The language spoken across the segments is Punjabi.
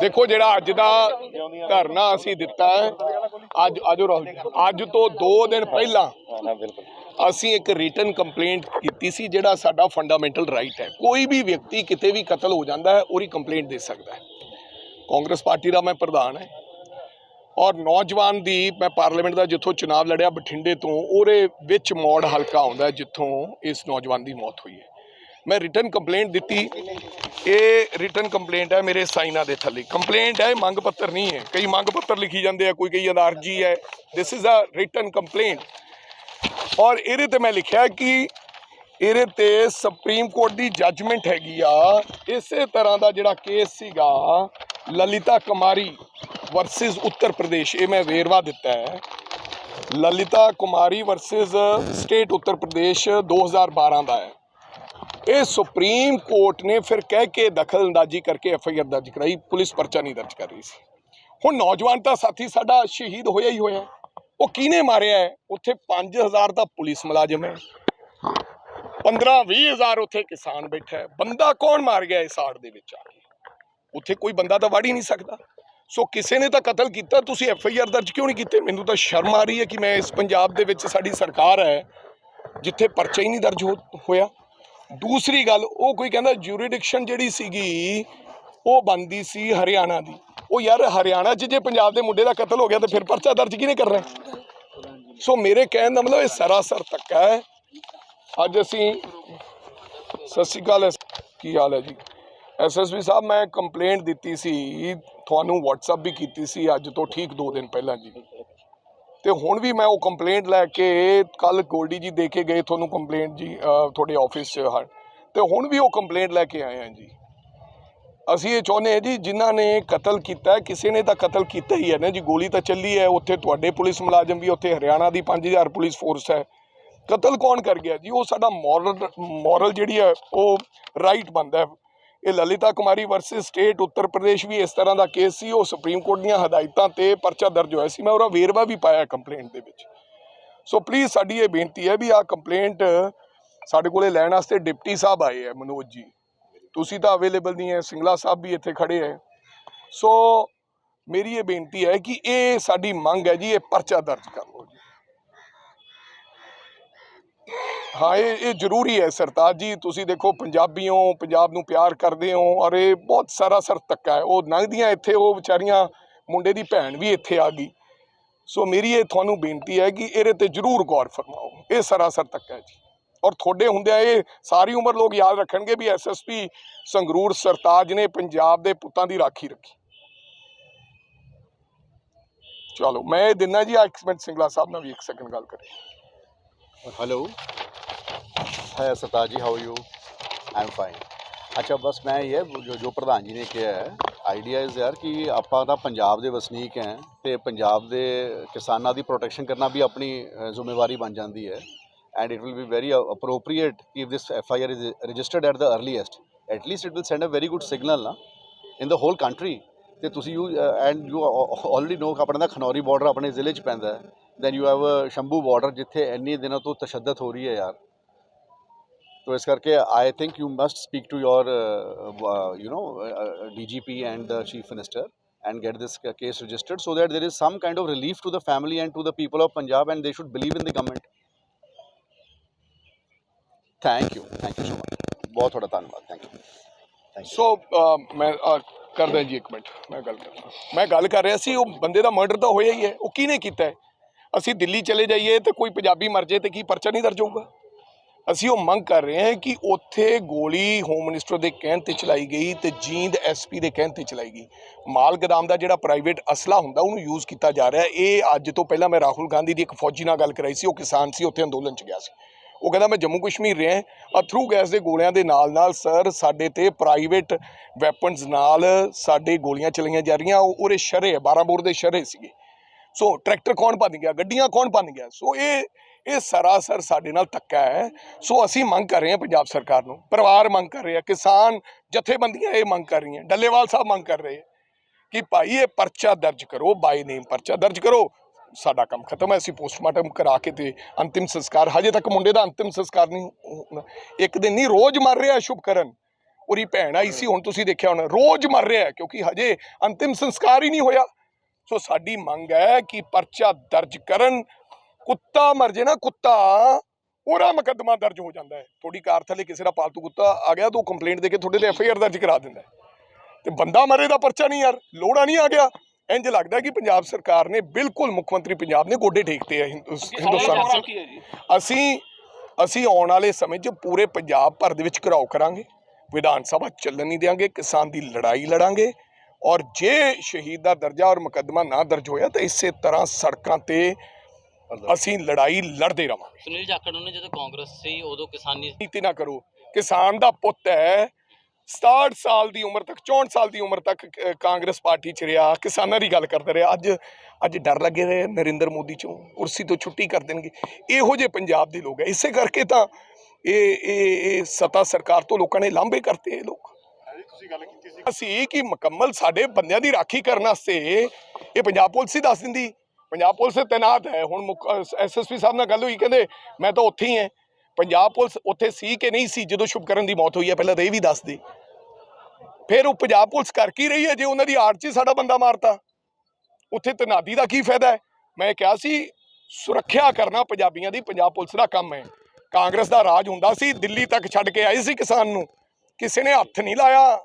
ਦੇਖੋ ਜਿਹੜਾ ਅੱਜ ਦਾ ਧਰਨਾ ਅਸੀਂ ਦਿੱਤਾ ਹੈ, ਅੱਜ ਆਜੋ ਰਾਹੁਲ ਅੱਜ ਤੋਂ 2 ਦਿਨ ਪਹਿਲਾਂ ਅਸੀਂ ਇੱਕ ਰਿਟਨ ਕੰਪਲੇਂਟ ਕੀਤੀ ਸੀ ਜਿਹੜਾ ਸਾਡਾ ਫੰਡਾਮੈਂਟਲ ਰਾਈਟ ਹੈ। ਕੋਈ ਵੀ ਵਿਅਕਤੀ ਕਿਤੇ ਵੀ ਕਤਲ ਹੋ ਜਾਂਦਾ ਹੈ, ਉਹਦੀ ਕੰਪਲੇਂਟ ਦੇ ਸਕਦਾ ਹੈ। ਕਾਂਗਰਸ ਪਾਰਟੀ ਦਾ ਮੈਂ ਪ੍ਰਧਾਨ ਹੈ ਔਰ ਨੌਜਵਾਨ ਦੀ ਮੈਂ ਪਾਰਲੀਮੈਂਟ ਦਾ ਜਿੱਥੋਂ ਚੁਣਾਵ ਲੜਿਆ ਬਠਿੰਡੇ ਤੋਂ, ਉਹਦੇ ਵਿੱਚ ਮੌੜ ਹਲਕਾ ਆਉਂਦਾ ਜਿੱਥੋਂ ਇਸ ਨੌਜਵਾਨ ਦੀ ਮੌਤ ਹੋਈ ਹੈ। ਮੈਂ ਰਿਟਨ ਕੰਪਲੇਂਟ ਦਿੱਤੀ। ਇਹ ਰਿਟਨ ਕੰਪਲੇਂਟ ਹੈ ਮੇਰੇ ਸਾਈਨਾਂ ਦੇ ਥੱਲੇ। ਕੰਪਲੇਂਟ ਹੈ, ਮੰਗ ਪੱਤਰ ਨਹੀਂ ਹੈ। ਕਈ ਮੰਗ ਪੱਤਰ ਲਿਖੀ ਜਾਂਦੇ ਆ, ਕੋਈ ਕਈ ਜਾਂਦਾ ਅਰਜੀ ਹੈ। This is a written complaint ਔਰ ਇਹਦੇ ਤੇ ਮੈਂ ਲਿਖਿਆ ਕਿ ਇਹਦੇ ਤੇ ਸੁਪਰੀਮ ਕੋਰਟ ਦੀ ਜੱਜਮੈਂਟ ਹੈਗੀ ਆ। ਇਸੇ ਤਰ੍ਹਾਂ ਦਾ ਜਿਹੜਾ ਕੇਸ ਸੀਗਾ, ਲਲਿਤਾ ਕੁਮਾਰੀ ਵਰਸਸ ਉੱਤਰ ਪ੍ਰਦੇਸ਼, ਇਹ ਮੈਂ ਵੇਰਵਾ ਦਿੱਤਾ ਹੈ। ਲਲਿਤਾ ਕੁਮਾਰੀ ਵਰਸਸ ਸਟੇਟ ਉੱਤਰ ਪ੍ਰਦੇਸ਼ 2012 ਦਾ ਹੈ। ਇਹ ਸੁਪਰੀਮ ਕੋਰਟ ਨੇ ਫਿਰ ਕਹਿ ਕੇ ਦਖਲਅੰਦਾਜ਼ੀ ਕਰਕੇ ਐਫ ਆਈ ਆਰ ਦਰਜ ਕਰਾਈ, ਪੁਲਿਸ ਪਰਚਾ ਨਹੀਂ ਦਰਜ ਕਰ ਰਹੀ ਸੀ। ਹੁਣ ਨੌਜਵਾਨ ਤਾਂ ਸਾਥੀ ਸਾਡਾ ਸ਼ਹੀਦ ਹੋਇਆ ਹੀ ਹੋਇਆ ਉਹ ਕਿਹਨੇ ਮਾਰਿਆ ਹੈ? ਉੱਥੇ 5000 ਦਾ ਪੁਲਿਸ ਮੁਲਾਜ਼ਮ ਹੈ। 15 20000 ਉੱਥੇ ਕਿਸਾਨ ਬੈਠਾ ਹੈ। ਬੰਦਾ ਕੌਣ ਮਾਰ ਗਿਆ ਇਸ ਆੜ ਦੇ ਵਿੱਚ ਆ ਕੇ? ਉੱਥੇ ਕੋਈ ਬੰਦਾ ਤਾਂ ਵੜ ਹੀ ਨਹੀਂ ਸਕਦਾ। ਸੋ ਕਿਸੇ ਨੇ ਤਾਂ ਕਤਲ ਕੀਤਾ, ਤੁਸੀਂ ਐਫ ਆਈ ਆਰ ਦਰਜ ਕਿਉਂ ਨਹੀਂ ਕੀਤੇ? ਮੈਨੂੰ ਤਾਂ ਸ਼ਰਮ ਆ ਰਹੀ ਹੈ ਕਿ ਮੈਂ ਇਸ ਪੰਜਾਬ ਦੇ ਵਿੱਚ ਸਾਡੀ ਸਰਕਾਰ ਹੈ, ਜਿੱਥੇ ਪਰਚਾ ਹੀ ਨਹੀਂ ਦਰਜ ਹੋ- ਹੋਇਆ। ਦੂਸਰੀ ਗੱਲ, ਉਹ ਕੋਈ ਕਹਿੰਦਾ ਜੂਰੀਡਿਕਸ਼ਨ ਜਿਹੜੀ ਸੀਗੀ, ਉਹ ਬੰਦੀ ਸੀ ਹਰਿਆਣਾ ਦੀ। ਉਹ ਯਾਰ ਹਰਿਆਣਾ 'ਚ ਜੇ ਪੰਜਾਬ ਦੇ ਮੁੰਡੇ ਦਾ ਕਤਲ ਹੋ ਗਿਆ ਤਾਂ ਫਿਰ ਪਰਚਾ ਦਰਜ ਕਿਹਨੇ ਕਰਨਾ ਹੈ? ਸੋ ਮੇਰੇ ਕਹਿਣ ਦਾ ਮਤਲਬ ਇਹ ਸਰਾਸਰ ਤੱਕ ਹੈ। ਅੱਜ ਅਸੀਂ, ਸਤਿ ਸ਼੍ਰੀ ਅਕਾਲ ਕੀ ਹਾਲ ਹੈ ਜੀ? ਐਸਐਸਪੀ ਸਾਹਿਬ, ਮੈਂ ਕੰਪਲੇਂਟ ਦਿੱਤੀ ਸੀ, ਤੁਹਾਨੂੰ WhatsApp ਵੀ ਕੀਤੀ ਸੀ ਅੱਜ ਤੋਂ ਠੀਕ 2 ਦਿਨ ਪਹਿਲਾਂ ਜੀ। ਤੇ ਹੁਣ ਵੀ ਮੈਂ ਉਹ ਕੰਪਲੇਂਟ ਲੈ ਕੇ ਕੱਲ ਗੋਲਡੀ ਜੀ ਦੇ ਕੇ ਗਏ ਤੁਹਾਨੂੰ ਕੰਪਲੇਂਟ ਜੀ ਤੁਹਾਡੇ ਆਫਿਸ 'ਚ ਹਾਂ ਤੇ ਹੁਣ ਵੀ ਉਹ ਕੰਪਲੇਂਟ ਲੈ ਕੇ ਆਏ ਹਾਂ ਜੀ। ਅਸੀਂ ਇਹ ਚਾਹੁੰਦੇ ਹਾਂ ਜੀ, ਜਿਨ੍ਹਾਂ ਨੇ ਕਤਲ ਕੀਤਾ ਕਿਸੇ ਨੇ ਤਾਂ ਕਤਲ ਕੀਤਾ ਹੀ ਹੈ ਨਾ ਜੀ। ਗੋਲੀ ਤਾਂ ਚੱਲੀ ਹੈ, ਉੱਥੇ ਤੁਹਾਡੇ ਪੁਲਿਸ ਮੁਲਾਜ਼ਮ ਵੀ, ਉੱਥੇ ਹਰਿਆਣਾ ਦੀ 5000 ਪੁਲਿਸ ਫੋਰਸ ਹੈ। ਕਤਲ ਕੌਣ ਕਰ ਗਿਆ ਜੀ? ਉਹ ਸਾਡਾ ਮੋਰਲ ਮੋਰਲ ਜਿਹੜੀ ਹੈ, ਉਹ ਰਾਈਟ ਬੰਦਾ ਹੈ। ਇਹ ਲਲਿਤਾ ਕੁਮਾਰੀ ਵਰਸਸ ਸਟੇਟ ਉੱਤਰ ਪ੍ਰਦੇਸ਼ ਵੀ ਇਸ ਤਰ੍ਹਾਂ ਦਾ ਕੇਸ ਸੀ। ਉਹ ਸੁਪਰੀਮ ਕੋਰਟ ਦੀਆਂ ਹਦਾਇਤਾਂ ਤੇ ਪਰਚਾ ਦਰਜ ਹੋਇਆ ਸੀ। ਮੈਂ ਉਹਦਾ ਵੇਰਵਾ ਵੀ ਪਾਇਆ ਕੰਪਲੇਂਟ ਦੇ ਵਿੱਚ। ਸੋ ਪਲੀਜ਼ ਸਾਡੀ ਇਹ ਬੇਨਤੀ ਹੈ ਵੀ ਆਹ ਕੰਪਲੇਂਟ ਸਾਡੇ ਕੋਲੇ ਲੈਣ ਵਾਸਤੇ ਡਿਪਟੀ ਸਾਹਿਬ ਆਏ ਹੈ, ਮਨੋਜ ਜੀ। ਤੁਸੀਂ ਤਾਂ ਅਵੇਲੇਬਲ ਨਹੀਂ ਹੈ, ਸਿੰਗਲਾ ਸਾਹਿਬ ਵੀ ਇੱਥੇ ਖੜੇ ਹੈ। ਸੋ ਮੇਰੀ ਇਹ ਬੇਨਤੀ ਹੈ ਕਿ ਇਹ ਸਾਡੀ ਮੰਗ ਹੈ ਜੀ, ਇਹ ਪਰਚਾ ਦਰਜ ਕਰ ਲਓ ਜੀ। ਹਾਂ, ਇਹ ਇਹ ਜ਼ਰੂਰੀ ਹੈ ਸਰਤਾਜ ਜੀ, ਤੁਸੀਂ ਦੇਖੋ ਪੰਜਾਬੀ ਹੋ ਪੰਜਾਬ ਨੂੰ ਪਿਆਰ ਕਰਦੇ ਹੋ ਔਰ ਇਹ ਬਹੁਤ ਸਾਰਾ ਸਰ ਧੱਕਾ ਹੈ। ਉਹ ਲੰਘਦੀਆਂ ਇੱਥੇ, ਉਹ ਵਿਚਾਰੀਆਂ ਮੁੰਡੇ ਦੀ ਭੈਣ ਵੀ ਇੱਥੇ ਆ ਗਈ। ਸੋ ਮੇਰੀ ਇਹ ਤੁਹਾਨੂੰ ਬੇਨਤੀ ਹੈ ਕਿ ਇਹਦੇ ਤੇ ਜ਼ਰੂਰ ਗੌਰ ਫਰਮਾਓ। ਇਹ ਸਰਾਸਰ ਧੱਕਾ ਹੈ ਜੀ। ਔਰ ਤੁਹਾਡੇ ਹੁੰਦਿਆਂ ਇਹ ਸਾਰੀ ਉਮਰ ਲੋਕ ਯਾਦ ਰੱਖਣਗੇ ਵੀ ਐਸਐਸਪੀ ਸੰਗਰੂਰ ਸਰਤਾਜ ਨੇ ਪੰਜਾਬ ਦੇ ਪੁੱਤਾਂ ਦੀ ਰਾਖੀ ਰੱਖੀ। ਚਲੋ, ਮੈਂ ਇਹ ਦਿਨਾ ਜੀ ਇੱਕ ਮਿੰਟ ਸਿੰਗਲਾ ਸਾਹਿਬ ਨਾਲ ਵੀ ਇੱਕ ਸੈਕਿੰਡ ਗੱਲ ਕਰੀ ਹੈਲੋ है Sartaj ji how you I am fine ਅੱਛਾ ਬਸ ਮੈਂ ਇਹ ਹੈ ਜੋ ਜੋ ਪ੍ਰਧਾਨ ਜੀ ਨੇ ਕਿਹਾ ਹੈ ਆਈਡੀਆ ਇਜ਼ ਯਾਰ ਕਿ ਆਪਾਂ ਤਾਂ ਪੰਜਾਬ ਦੇ ਵਸਨੀਕ ਹੈ ਤੇ ਪੰਜਾਬ ਦੇ ਕਿਸਾਨਾਂ ਦੀ ਪ੍ਰੋਟੈਕਸ਼ਨ ਕਰਨਾ ਵੀ ਆਪਣੀ ਅ, ਜ਼ਿੰਮੇਵਾਰੀ ਬਣ ਜਾਂਦੀ ਹੈ and it will be very appropriate if this F I R is registered at the earliest at least it will send a very good signal ਨਾ ਇਨ ਦ ਹੋਲ ਕੰਟਰੀ ਤੇ ਤੁਸੀਂ you and you already know ਆਪਣਾ ਦਾ ਖਨੌਰੀ ਬਾਰਡਰ ਆਪਣੇ ਜ਼ਿਲ੍ਹੇ 'ਚ ਪੈਂਦਾ ਹੈ then you have Shambhu border ਜਿੱਥੇ ਇੰਨੀ ਦਿਨਾਂ ਤੋਂ ਤਸ਼ੱਦਦ ਹੋ ਰਹੀ ਹੈ ਯਾਰ ਤੋ ਇਸ ਕਰਕੇ I think you must speak to your you know DGP and the chief minister and get this ca- case registered so that there is some kind of relief to the family and to the people of Punjab and they should believe in the government. Thank you. Thank you so much. ਬਹੁਤ ਤੁਹਾਡਾ ਧੰਨਵਾਦ thank you thank you so uh, ਮੈਂ ਅ, ਕਰਦਾ ਜੀ ਇੱਕ ਮਿੰਟ ਮੈਂ ਗੱਲ ਕਰਦਾ ਮੈਂ ਗੱਲ ਕਰ ਰਿਹਾ ਸੀ ਉਹ ਬੰਦੇ ਦਾ ਮਰਡਰ ਤਾਂ ਹੋਇਆ ਹੀ ਹੈ ਉਹ ਕਿਹਨੇ ਕੀਤਾ ਹੈ ਅਸੀਂ ਦਿੱਲੀ ਚਲੇ ਜਾਈਏ ਤੇ ਕੋਈ ਪੰਜਾਬੀ ਮਰ ਜੇ ਤੇ ਕੀ ਪਰਚਾ ਨਹੀਂ ਦਰਜ ਹੋਊਗਾ ਅਸੀਂ ਉਹ ਮੰਗ ਕਰ ਰਹੇ ਹਾਂ ਕਿ ਉੱਥੇ ਗੋਲੀ ਹੋਮ ਮਿਨਿਸਟਰ ਦੇ ਕਹਿਣ ਤੇ ਚਲਾਈ ਗਈ ਤੇ ਜੀਂਦ ਐਸਪੀ ਦੇ ਕਹਿਣ ਤੇ ਚਲਾਈ ਗਈ। ਮਾਲ ਗਦਾਮ ਦਾ ਜਿਹੜਾ ਪ੍ਰਾਈਵੇਟ ਅਸਲਾ ਹੁੰਦਾ, ਉਹਨੂੰ ਯੂਜ਼ ਕੀਤਾ ਜਾ ਰਿਹਾ। ਇਹ ਅੱਜ ਤੋਂ ਪਹਿਲਾਂ ਮੈਂ ਰਾਹੁਲ ਗਾਂਧੀ ਦੀ ਇੱਕ ਫੌਜੀ ਨਾਲ ਗੱਲ ਕਰਾਈ ਸੀ, ਉਹ ਕਿਸਾਨ ਸੀ, ਉੱਥੇ ਅੰਦੋਲਨ 'ਚ ਗਿਆ ਸੀ। ਉਹ ਕਹਿੰਦਾ, ਮੈਂ ਜੰਮੂ ਕਸ਼ਮੀਰ ਰਿਹਾ ਅਥਰੂ ਗੈਸ ਦੇ ਗੋਲਿਆਂ ਦੇ ਨਾਲ ਨਾਲ ਸਰ ਸਾਡੇ ਤੇ ਪ੍ਰਾਈਵੇਟ ਵੈਪਨਸ ਨਾਲ ਸਾਡੇ ਗੋਲੀਆਂ ਚਲਾਈਆਂ ਜਾ ਰਹੀਆਂ। ਉਹ ਉਹਦੇ ਸ਼ਰੇ 12 ਬੋਰ ਦੇ ਸ਼ਰੇ ਸੀਗੇ। ਸੋ ਟਰੈਕਟਰ ਕੌਣ ਭੰਨ ਗਿਆ? ਗੱਡੀਆਂ ਕੌਣ ਭੰਨ ਗਿਆ? ਸੋ ਇਹ ਇਹ ਸਰਾਸਰ ਸਾਡੇ ਨਾਲ ਧੱਕਾ ਹੈ। ਸੋ ਅਸੀਂ ਮੰਗ ਕਰ ਰਹੇ ਹਾਂ ਪੰਜਾਬ ਸਰਕਾਰ ਨੂੰ, ਪਰਿਵਾਰ ਮੰਗ ਕਰ ਰਹੇ ਆ, ਕਿਸਾਨ ਜਥੇਬੰਦੀਆਂ ਇਹ ਮੰਗ ਕਰ ਰਹੀਆਂ, ਡੱਲੇਵਾਲ ਸਾਹਿਬ ਮੰਗ ਕਰ ਰਹੇ ਆ ਕਿ ਭਾਈ ਇਹ ਪਰਚਾ ਦਰਜ ਕਰੋ ਬਾਈ ਨੇਮ ਪਰਚਾ ਦਰਜ ਕਰੋ, ਸਾਡਾ ਕੰਮ ਖਤਮ ਹੈ, ਅਸੀਂ ਪੋਸਟਮਾਰਟਮ ਕਰਾ ਕੇ ਤੇ ਅੰਤਿਮ ਸੰਸਕਾਰ, ਹਜੇ ਤੱਕ ਮੁੰਡੇ ਦਾ ਅੰਤਿਮ ਸੰਸਕਾਰ ਨਹੀਂ ਇੱਕ ਦਿਨ ਨਹੀਂ, ਰੋਜ਼ ਮਰ ਰਿਹਾ ਸ਼ੁਭਕਰਨ, ਉਹਦੀ ਭੈਣ ਆਈ ਸੀ, ਹੁਣ ਤੁਸੀਂ ਦੇਖਿਆ ਹੋਣਾ, ਰੋਜ਼ ਮਰ ਰਿਹਾ, ਕਿਉਂਕਿ ਹਜੇ ਅੰਤਿਮ ਸੰਸਕਾਰ ਹੀ ਨਹੀਂ ਹੋਇਆ। ਸੋ ਸਾਡੀ ਮੰਗ ਹੈ ਕਿ ਪਰਚਾ ਦਰਜ ਕਰਨ ਕੁੱਤਾ ਮਰ ਜੇ ਨਾ ਕੁੱਤਾ ਉਹਦਾ ਮੁਕੱਦਮਾ ਦਰਜ ਹੋ ਜਾਂਦਾ ਹੈ। ਤੁਹਾਡੀ ਕਾਰ ਥੱਲੇ ਕਿਸੇ ਦਾ ਪਾਲਤੂ ਕੁੱਤਾ ਆ ਗਿਆ ਤਾਂ ਉਹ ਕੰਪਲੇਂਟ ਦੇ ਕੇ ਤੁਹਾਡੇ ਤੇ ਐਫ ਆਈ ਆਰ ਦਰਜ ਕਰਾ ਦਿੰਦਾ। ਤੇ ਬੰਦਾ ਮਰੇ ਦਾ ਪਰਚਾ ਨਹੀਂ ਯਾਰ ਲੋੜਾ ਨਹੀਂ ਆ ਗਿਆ। ਇੰਜ ਲੱਗਦਾ ਕਿ ਪੰਜਾਬ ਸਰਕਾਰ ਨੇ ਬਿਲਕੁਲ ਮੁੱਖ ਮੰਤਰੀ ਪੰਜਾਬ ਨੇ ਗੋਡੇ ਠੇਕਤੇ ਆ ਹਿੰਦੁਸ- ਹਿੰਦੁਸਤਾਨ ਅਸੀਂ ਅਸੀਂ ਆਉਣ ਵਾਲੇ ਸਮੇਂ 'ਚ ਪੂਰੇ ਪੰਜਾਬ ਭਰ ਦੇ ਵਿੱਚ ਘਿਰਾਓ ਕਰਾਂਗੇ। ਵਿਧਾਨ ਸਭਾ ਚੱਲਣ ਨਹੀਂ ਦੇਵਾਂਗੇ ਕਿਸਾਨ ਦੀ ਲੜਾਈ ਲੜਾਂਗੇ। ਔਰ ਜੇ ਸ਼ਹੀਦ ਦਾ ਦਰਜਾ ਔਰ ਮੁਕੱਦਮਾ ਨਾ ਦਰਜ ਹੋਇਆ ਤਾਂ ਇਸੇ ਤਰ੍ਹਾਂ ਸੜਕਾਂ ਤੇ ਅਸੀਂ ਲੜਾਈ ਲੜਦੇ ਰਵਾਂਗੇ ਸੁਨੀਲ ਜਾਖੜ ਨੇ ਜਦੋਂ ਕਾਂਗਰਸ ਸੀ ਉਦੋਂ ਕਿਸਾਨੀ ਨੀਤੀ ਨਾ ਕਰੋ। ਕਿਸਾਨ ਦਾ ਪੁੱਤ ਹੈ। 67 ਸਾਲ ਦੀ ਉਮਰ ਤੱਕ 64 ਸਾਲ ਦੀ ਉਮਰ ਤੱਕ ਕਾਂਗਰਸ ਪਾਰਟੀ ਚ ਰਿਹਾ। ਕਿਸਾਨਾਂ ਦੀ ਗੱਲ ਕਰਦਾ ਰਿਹਾ। ਅੱਜ ਅੱਜ ਡਰ ਲੱਗੇ ਰਹੇ ਨਰਿੰਦਰ ਮੋਦੀ ਚੋਂ। ਕੁਰਸੀ ਤੋਂ ਛੁੱਟੀ ਕਰ ਦੇਣਗੇ। ਇਹੋ ਜਿਹੇ ਪੰਜਾਬ ਦੇ ਲੋਕ ਹੈ ਇਸੇ ਕਰਕੇ ਤਾਂ ਇਹ ਇਹ ਇਹ ਸਤਾ ਸਰਕਾਰ ਤੋਂ ਲੋਕਾਂ ਨੇ ਲਾਂਭੇ ਕਰਤੇ ਇਹ ਲੋਕ। ਅਸੀਂ ਕਿ ਮੁਕੰਮਲ ਸਾਡੇ ਬੰਦਿਆਂ ਦੀ ਰਾਖੀ ਕਰਨ ਵਾਸਤੇ ਇਹ ਪੰਜਾਬ ਪੁਲਿਸ ਹੀ ਦੱਸ ਦਿੰਦੀ। ਪੰਜਾਬ ਪੁਲਿਸ ਤੈਨਾਤ ਹੈ। ਹੁਣ ਮੁੱਖ ਐਸਐਸਪੀ ਸਾਹਿਬ ਨਾਲ ਗੱਲ ਹੋਈ, ਕਹਿੰਦੇ ਮੈਂ ਤਾਂ ਉੱਥੇ ਹੀ ਹਾਂ। ਪੰਜਾਬ ਪੁਲਿਸ ਉੱਥੇ ਸੀ ਕਿ ਨਹੀਂ ਸੀ? ਜਦੋਂ ਸ਼ੁਭਕਰਨ ਦੀ ਮੌਤ ਹੋਈ ਹੈ, ਪਹਿਲਾਂ ਤਾਂ ਇਹ ਵੀ ਦੱਸ ਦੇ। ਫਿਰ ਉਹ ਪੰਜਾਬ ਪੁਲਿਸ ਕਰ ਕੀ ਰਹੀ ਹੈ ਜੇ ਉਹਨਾਂ ਦੀ ਆੜ 'ਚ ਸਾਡਾ ਬੰਦਾ ਮਾਰਤਾ? ਉੱਥੇ ਤਨਾਦੀ ਦਾ ਕੀ ਫਾਇਦਾ ਹੈ? ਮੈਂ ਕਿਹਾ ਸੀ, ਸੁਰੱਖਿਆ ਕਰਨਾ ਪੰਜਾਬੀਆਂ ਦੀ, ਪੰਜਾਬ ਪੁਲਿਸ ਦਾ ਕੰਮ ਹੈ। ਕਾਂਗਰਸ ਦਾ ਰਾਜ ਹੁੰਦਾ ਸੀ, ਦਿੱਲੀ ਤੱਕ ਛੱਡ ਕੇ ਆਏ ਸੀ ਕਿਸਾਨ ਨੂੰ। ਕਿਸੇ ਨੇ ਹੱਥ ਨਹੀਂ ਲਾਇਆ।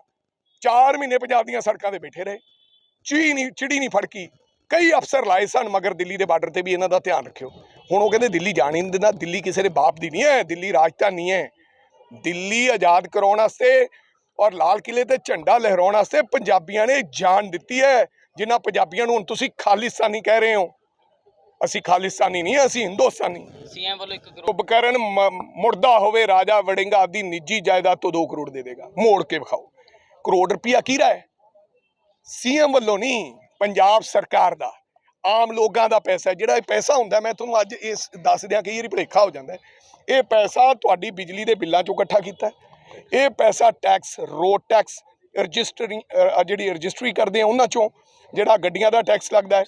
4 ਮਹੀਨੇ ਪੰਜਾਬ ਦੀਆਂ ਸੜਕਾਂ ਤੇ ਬੈਠੇ ਰਹੇ। ਚੀ ਨਹੀਂ ਚਿੜੀ ਨਹੀਂ ਫੜਕੀ। ਕਈ ਅਫਸਰ ਲਾਏ ਸਨ ਮਗਰ ਦਿੱਲੀ ਦੇ ਬਾਰਡਰ ਤੇ ਵੀ ਇਹਨਾਂ ਦਾ ਧਿਆਨ ਰੱਖਿਓ। ਹੁਣ ਉਹ ਕਹਿੰਦੇ ਦਿੱਲੀ ਜਾਣ ਹੀ ਨਹੀਂ ਦਿੰਦਾ ਦਿੱਲੀ ਕਿਸੇ ਦੇ ਬਾਪ ਦੀ ਨਹੀਂ ਹੈ ਦਿੱਲੀ ਰਾਜਧਾਨੀ ਹੈ। ਦਿੱਲੀ ਆਜ਼ਾਦ ਕਰਾਉਣ ਵਾਸਤੇ ਔਰ ਲਾਲ ਕਿਲੇ ਤੇ ਝੰਡਾ ਲਹਿਰਾਉਣ ਵਾਸਤੇ ਪੰਜਾਬੀਆਂ ਨੇ ਜਾਨ ਦਿੱਤੀ ਹੈ। ਜਿਨ੍ਹਾਂ ਪੰਜਾਬੀਆਂ ਨੂੰ ਹੁਣ ਤੁਸੀਂ ਖਾਲਿਸਤਾਨੀ ਕਹਿ ਰਹੇ ਹੋ। ਅਸੀਂ ਖਾਲਿਸਤਾਨੀ ਨਹੀਂ ਅਸੀਂ ਹਿੰਦੁਸਤਾਨੀ। ਸੀਐਮ ਵੱਲੋਂ 1 ਕਰੋੜ ਉਪਕਰਨ ਮ- ਮੁੜਦਾ ਹੋਵੇ ਰਾਜਾ ਵੜਿੰਗਾ ਆਪਦੀ ਨਿੱਜੀ ਜਾਇਦਾਦ ਤੋਂ 2 ਕਰੋੜ ਦੇ ਦੇਗਾ। ਮੋੜ ਕੇ ਵਿਖਾਓ। ਕਰੋੜ ਰੁਪਿਆ ਕੀ ਹੈ ਸੀਐਮ ਵੱਲੋਂ ਨਹੀਂ। ਪੰਜਾਬ ਸਰਕਾਰ ਦਾ, ਆਮ ਲੋਕਾਂ ਦਾ ਪੈਸਾ, ਜਿਹੜਾ ਇਹ ਪੈਸਾ ਹੁੰਦਾ, ਮੈਂ ਤੁਹਾਨੂੰ ਅੱਜ ਇਸ ਦੱਸ ਦਿਆਂ ਕਈ ਵਾਰੀ ਭੁਲੇਖਾ ਹੋ ਜਾਂਦਾ ਇਹ ਪੈਸਾ ਤੁਹਾਡੀ ਬਿਜਲੀ ਦੇ ਬਿੱਲਾਂ ਚੋਂ ਇਕੱਠਾ ਕੀਤਾ ਇਹ ਪੈਸਾ ਟੈਕਸ, ਰੋਡ ਟੈਕਸ ਰਜਿਸਟਰਿੰਗ ਜਿਹੜੀ ਰਜਿਸਟਰੀ ਕਰਦੇ ਆ ਉਹਨਾਂ ਚੋਂ, ਜਿਹੜਾ ਗੱਡੀਆਂ ਦਾ ਟੈਕਸ ਲੱਗਦਾ ਹੈ,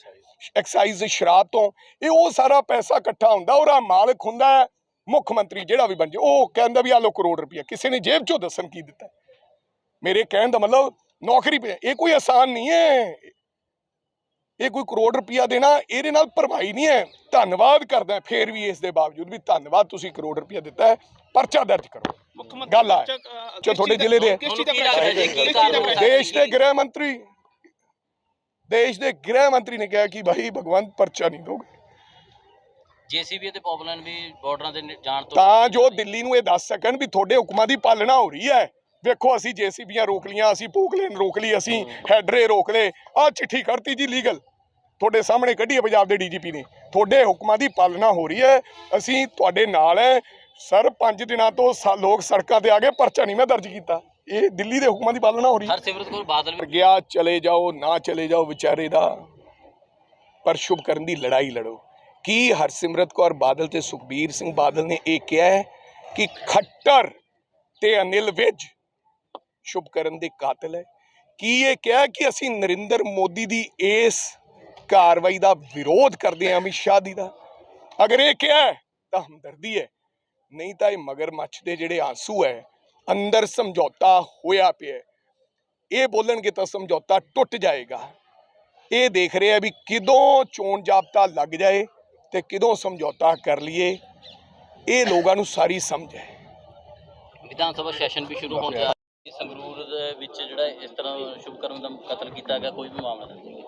ਐਕਸਾਈਜ਼ ਸ਼ਰਾਬ ਤੋਂ, ਇਹ ਉਹ ਸਾਰਾ ਪੈਸਾ ਇਕੱਠਾ ਹੁੰਦਾ, ਉਹਦਾ ਮਾਲਕ ਹੁੰਦਾ ਹੈ, ਮੁੱਖ ਮੰਤਰੀ ਜਿਹੜਾ ਵੀ ਬਣ ਜੇ ਉਹ ਕਹਿੰਦਾ ਵੀ ਆ ਲੋ ਕਰੋੜ ਰੁਪਇਆ ਕਿਸੇ ਨੇ ਜੇਬ ਚੋਂ ਦੱਸਣ ਕੀ ਦਿੱਤਾ ਮੇਰੇ ਕਹਿਣ ਦਾ ਮਤਲਬ ਨੌਕਰੀ ਪੇ, ਇਹ ਕੋਈ ਆਸਾਨ ਨਹੀਂ ਹੈ। ਇਹ ਕੋਈ ਕਰੋੜ ਰੁਪਇਆ ਦੇਣਾ ਇਹਦੇ ਨਾਲ ਭਰਵਾਈ ਨਹੀਂ ਹੈ। ਧੰਨਵਾਦ ਕਰਦਾ ਫੇਰ ਵੀ ਇਸ ਦੇ ਬਾਵਜੂਦ ਵੀ ਧੰਨਵਾਦ ਤੁਸੀਂ ਕਰੋੜ ਰੁਪਇਆ ਦਿੱਤਾ ਹੈ। ਪਰਚਾ ਦਰਜ ਕਰੋ। ਮੁੱਖ ਮੰਤਰੀ ਗੱਲ ਆ। ਜੋ ਤੁਹਾਡੇ ਜ਼ਿਲ੍ਹੇ ਦੇ-? ਦੇਸ਼ ਦੇ ਗ੍ਰਹਿ ਮੰਤਰੀ। ਦੇਸ਼ ਦੇ ਗ੍ਰਹਿ ਮੰਤਰੀ ਨੇ ਕਿਹਾ ਕਿ ਭਾਈ ਭਗਵੰਤ ਪਰਚਾ ਨਹੀਂ ਦੋਗੇ ਜੀਸੀਬੀ ਤੇ ਪੌਪਲਾਈਨ ਵੀ ਬਾਰਡਰਾਂ ਦੇ ਜਾਣ ਤੋਂ ਤਾਂ ਜੋ ਦਿੱਲੀ ਨੂੰ ਇਹ ਦੱਸ ਸਕਣ ਵੀ ਤੁਹਾਡੇ ਹੁਕਮਾਂ ਦੀ ਪਾਲਣਾ ਹੋ ਰਹੀ ਹੈ। ਵੇਖੋ ਅਸੀਂ ਜੇਸੀਬੀਆਂ ਰੋਕ ਲੀਆਂ ਅਸੀਂ ਪੋਕਲੇਨ ਰੋਕ ਲਈ ਅਸੀਂ ਹੈਡਰੇ ਰੋਕ ਲਏ। ਆ ਚਿੱਠੀ ਕਰਤੀ ਜੀ ਲੀਗਲ। ਤੁਹਾਡੇ ਸਾਹਮਣੇ ਕੱਢੀ ਹੈ ਪੰਜਾਬ ਦੇ ਡੀਜੀਪੀ ਨੇ। ਤੁਹਾਡੇ ਹੁਕਮਾਂ ਦੀ ਪਾਲਣਾ ਹੋ ਰਹੀ ਹੈ। ਅਸੀਂ ਤੁਹਾਡੇ ਨਾਲ ਹੈ। ਸਰ 5 ਦਿਨਾਂ ਤੋਂ ਲੋਕ ਸੜਕਾਂ ਤੇ ਆ ਗਏ ਪਰਚਾ ਨਹੀਂ ਮੈਂ ਦਰਜ ਕੀਤਾ। ਇਹ ਦਿੱਲੀ ਦੇ ਹੁਕਮਾਂ ਦੀ ਪਾਲਣਾ ਹੋ ਰਹੀ। ਹੈ ਹਰਸਿਮਰਤ ਕੌਰ ਬਾਦਲ ਵੀ ਗਿਆ ਚਲੇ ਜਾਓ ਨਾ ਚਲੇ ਜਾਓ ਵਿਚਾਰੇ ਦਾ। ਪਰ ਸ਼ੁਭ ਕਰਨ ਦੀ ਲੜਾਈ ਲੜੋ। ਕੀ ਹਰਸਿਮਰਤ ਕੌਰ ਬਾਦਲ ਤੇ ਸੁਖਬੀਰ ਸਿੰਘ ਬਾਦਲ ਨੇ ਇਹ ਕਿਹਾ ਹੈ ਕਿ ਖੱਟਰ ਤੇ ਅਨਿਲ ਵਿਜ ਸ਼ੁਭ ਕਰਨ ਦੇ ਕਾਤਲ ਹੈ? ਕੀ ਇਹ ਕਿਹਾ ਕਿ ਅਸੀਂ ਨਰਿੰਦਰ ਮੋਦੀ ਦੀ ਇਸ ਕਾਰਵਾਈ ਦਾ ਵਿਰੋਧ ਕਰਦੇ ਹਾਂ ਅਮਿਤ ਸ਼ਾਹ ਦੀ ਦਾ। ਅਗਰ ਇਹ ਕਿਹਾ ਤਾਂ ਹਮਦਰਦੀ ਹੈ। ਨਹੀਂ ਤਾਂ ਇਹ ਮਗਰਮੱਛ ਦੇ ਜਿਹੜੇ ਆਂਸੂ ਹੈ ਅੰਦਰ ਸਮਝੌਤਾ ਹੋਇਆ ਪਿਆ ਹੈ। ਇਹ ਬੋਲਣਗੇ ਤਾਂ ਸਮਝੌਤਾ ਟੁੱਟ ਜਾਏਗਾ। ਇਹ ਦੇਖ ਰਿਹਾ ਵੀ ਕਿਦੋਂ ਚੋਣ ਜਾਬਤਾ ਲੱਗ ਜਾਏ ਤੇ ਕਿਦੋਂ ਸਮਝੌਤਾ ਕਰ ਲਈਏ। ਇਹ ਲੋਕਾਂ ਨੂੰ ਸਾਰੀ ਸਮਝ ਹੈ। ਵਿਧਾਨ ਸਭਾ ਸੈਸ਼ਨ ਵੀ ਸ਼ੁਰੂ ਹੋਣ ਜਾ ਸੰਗਰੂਰ ਦੇ ਵਿੱਚ ਜਿਹੜਾ ਇਸ ਤਰ੍ਹਾਂ ਸ਼ੁਭਕਰਨ ਦਾ ਕਤਲ ਕੀਤਾ ਗਿਆ ਕੋਈ ਵੀ ਮਾਮਲਾ ਨਹੀਂ।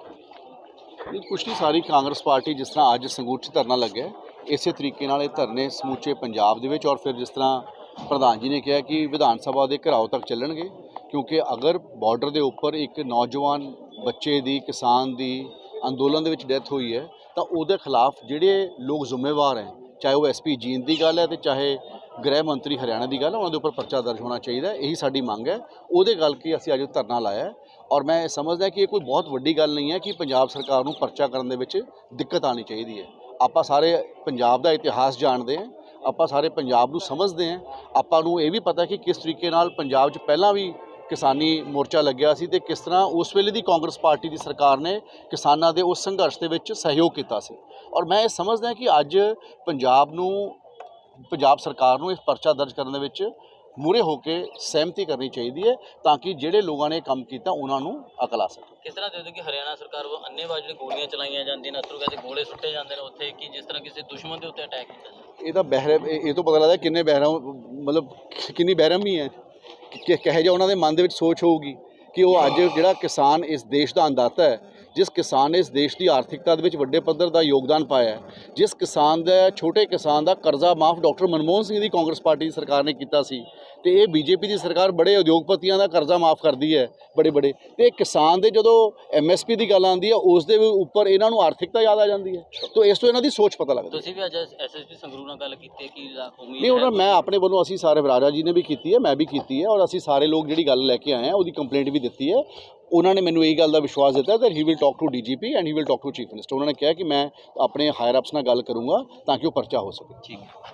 ਨਹੀਂ ਕੁਛ ਨਹੀਂ ਸਾਰੀ ਕਾਂਗਰਸ ਪਾਰਟੀ ਜਿਸ ਤਰ੍ਹਾਂ ਅੱਜ ਸੰਗੂਰ 'ਚ ਧਰਨਾ ਲੱਗਿਆ ਇਸੇ ਤਰੀਕੇ ਨਾਲ ਇਹ ਧਰਨੇ ਸਮੂਚੇ ਪੰਜਾਬ ਦੇ ਵਿੱਚ ਔਰ ਫਿਰ ਜਿਸ ਤਰ੍ਹਾਂ ਪ੍ਰਧਾਨ ਜੀ ਨੇ ਕਿਹਾ ਕਿ ਵਿਧਾਨ ਸਭਾ ਦੇ ਘਰਾਓ ਤੱਕ ਚੱਲਣਗੇ, ਕਿਉਂਕਿ ਅਗਰ ਬਾਰਡਰ ਦੇ ਉੱਪਰ ਇੱਕ ਨੌਜਵਾਨ ਬੱਚੇ ਦੀ, ਕਿਸਾਨ ਦੀ ਅੰਦੋਲਨ ਦੇ ਵਿੱਚ ਡੈਥ ਹੋਈ ਹੈ, ਤਾਂ ਉਹਦੇ ਖਿਲਾਫ ਜਿਹੜੇ ਲੋਕ ਜ਼ਿੰਮੇਵਾਰ ਹੈ, ਚਾਹੇ ਉਹ ਐਸਪੀ ਜੀਨ ਦੀ ਗੱਲ ਹੈ ਤੇ ਚਾਹੇ ਗ੍ਰਹਿ ਮੰਤਰੀ ਹਰਿਆਣਾ ਦੀ ਗੱਲ ਹੈ, ਉਹਨਾਂ ਦੇ ਉੱਪਰ ਪਰਚਾ ਦਰਜ ਹੋਣਾ ਚਾਹੀਦਾ ਇਹੀ ਸਾਡੀ ਮੰਗ ਹੈ। ਉਹਦੇ ਗੱਲ ਕੀ ਅਸੀਂ ਅੱਜ ਧਰਨਾ ਲਾਇਆ ਔਰ ਮੈਂ ਇਹ ਸਮਝਦਾ ਕਿ ਇਹ ਕੋਈ ਬਹੁਤ ਵੱਡੀ ਗੱਲ ਨਹੀਂ ਹੈ ਕਿ ਪੰਜਾਬ ਸਰਕਾਰ ਨੂੰ ਪਰਚਾ ਕਰਨ ਦੇ ਵਿੱਚ ਦਿੱਕਤ ਆਣੀ ਚਾਹੀਦੀ ਹੈ। ਆਪਾਂ ਸਾਰੇ ਪੰਜਾਬ ਦਾ ਇਤਿਹਾਸ ਜਾਣਦੇ ਹਾਂ, ਆਪਾਂ ਸਾਰੇ ਪੰਜਾਬ ਨੂੰ ਸਮਝਦੇ ਹਾਂ, ਆਪਾਂ ਨੂੰ ਇਹ ਵੀ ਪਤਾ ਕਿ ਕਿਸ ਤਰੀਕੇ ਨਾਲ ਪੰਜਾਬ 'ਚ ਪਹਿਲਾਂ ਵੀ ਕਿਸਾਨੀ ਮੋਰਚਾ ਲੱਗਿਆ ਸੀ ਤੇ ਕਿਸ ਤਰ੍ਹਾਂ ਉਸ ਵੇਲੇ ਦੀ ਕਾਂਗਰਸ ਪਾਰਟੀ ਦੀ ਸਰਕਾਰ ਨੇ ਕਿਸਾਨਾਂ ਦੇ ਉਸ ਸੰਘਰਸ਼ ਦੇ ਵਿੱਚ ਸਹਿਯੋਗ ਕੀਤਾ ਸੀ। ਔਰ ਮੈਂ ਇਹ ਸਮਝਦਾ ਕਿ ਅੱਜ ਪੰਜਾਬ ਨੂੰ, ਪੰਜਾਬ ਸਰਕਾਰ ਨੂੰ ਇਸ ਪਰਚਾ ਦਰਜ ਕਰਨ ਦੇ ਵਿੱਚ ਮੂਰੇ ਹੋ ਕੇ ਸਹਿਮਤੀ ਕਰਨੀ ਚਾਹੀਦੀ ਹੈ ਤਾਂ ਕਿ ਜਿਹੜੇ ਲੋਕਾਂ ਨੇ ਕੰਮ ਕੀਤਾ ਉਹਨਾਂ ਨੂੰ ਅਕਲ ਆ ਸਕੇ। ਕਿਸ ਤਰ੍ਹਾਂ ਹੋ ਕਿ ਹਰਿਆਣਾ ਸਰਕਾਰ ਵੱਲੋਂ ਅੰਨੇਵਾਹ ਜਿਹੜੀ ਗੋਲੀਆਂ ਚਲਾਈਆਂ ਜਾਂਦੀਆਂ ਨੇ ਅਥਰੂ ਗੈਸ ਦੇ ਗੋਲੇ ਸੁੱਟੇ ਜਾਂਦੇ ਨੇ ਉੱਥੇ ਕਿ ਜਿਸ ਤਰ੍ਹਾਂ ਕਿਸੇ ਦੁਸ਼ਮਣ ਦੇ ਉੱਤੇ ਅਟੈਕ ਕੀਤਾ ਜਾਂਦਾ? ਇਹ ਤਾਂ ਬਹਿਰਮ ਇਹ ਇਹ ਤੋਂ ਪਤਾ ਲੱਗਦਾ ਕਿੰਨੇ ਬਹਿਰਮ ਮਤਲਬ ਕਿੰਨੀ ਬਹਿਰਮੀ ਹੈ। ਕਿ ਕਹੇ ਜਾ ਉਹਨਾਂ ਦੇ ਮਨ ਦੇ ਵਿੱਚ ਸੋਚ ਹੋਊਗੀ ਕਿ ਉਹ ਅੱਜ ਜਿਹੜਾ ਕਿਸਾਨ ਇਸ ਦੇਸ਼ ਦਾ ਅੰਦਾਤਾ ਹੈ ਜਿਸ ਕਿਸਾਨ ਨੇ ਇਸ ਦੇਸ਼ ਦੀ ਆਰਥਿਕਤਾ ਦੇ ਵਿੱਚ ਵੱਡੇ ਪੱਧਰ ਦਾ ਯੋਗਦਾਨ ਪਾਇਆ ਹੈ ਜਿਸ ਕਿਸਾਨ ਦਾ ਛੋਟੇ ਕਿਸਾਨ ਦਾ ਕਰਜ਼ਾ ਮਾਫ ਡਾਕਟਰ ਮਨਮੋਹਨ ਸਿੰਘ ਦੀ ਕਾਂਗਰਸ ਪਾਰਟੀ ਦੀ ਸਰਕਾਰ ਨੇ ਕੀਤਾ ਸੀ ਤੇ ਇਹ ਬੀਜੇਪੀ ਦੀ ਸਰਕਾਰ ਬੜੇ ਉਦਯੋਗਪਤੀਆਂ ਦਾ ਕਰਜ਼ਾ ਮਾਫ ਕਰਦੀ ਹੈ ਬੜੇ ਬੜੇ ਤੇ ਕਿਸਾਨ ਦੇ ਜਦੋਂ ਐਮਐਸਪੀ ਦੀ ਗੱਲ ਆਉਂਦੀ ਹੈ ਉਸ ਦੇ ਉੱਪਰ ਇਹਨਾਂ ਨੂੰ ਆਰਥਿਕਤਾ ਯਾਦ ਆ ਜਾਂਦੀ ਹੈ ਤੋਂ ਇਸ ਤੋਂ ਇਹਨਾਂ ਦੀ ਸੋਚ ਪਤਾ ਲੱਗਦੀ ਤੁਸੀਂ ਵੀ ਅੱਜ ਐਸਐਸਪੀ ਸੰਗਰੂਰ ਨਾਲ ਗੱਲ ਕੀਤੀ ਕਿ ਉਮੀਦ ਨਹੀਂ ਉਹਨਾਂ ਮੈਂ ਆਪਣੇ ਵੱਲੋਂ ਅਸੀਂ ਸਾਰੇ ਰਾਜਾ ਜੀ ਨੇ ਵੀ ਕੀਤੀ ਹੈ ਮੈਂ ਵੀ ਕੀਤੀ ਹੈ ਔਰ ਅਸੀਂ ਸਾਰੇ ਲੋਕ ਜਿਹੜੀ ਗੱਲ ਲੈ ਕੇ ਆਏ ਹਾਂ ਉਹਦੀ ਕੰਪਲੇਂਟ ਵੀ ਦਿੱਤੀ ਹੈ। ਉਹਨਾਂ ਨੇ ਮੈਨੂੰ ਇਹ ਗੱਲ ਦਾ ਵਿਸ਼ਵਾਸ ਦਿੱਤਾ that he will talk to DGP and he will talk to chief minister ਉਹਨਾਂ ਨੇ ਕਿਹਾ ਕਿ ਮੈਂ ਆਪਣੇ ਹਾਇਰ ਅਪਸ ਨਾਲ ਗੱਲ ਕਰੂੰਗਾ ਤਾਂ ਕਿ ਉਹ ਪਰਚਾ ਹੋ ਸਕੇ। ਠੀਕ ਹੈ।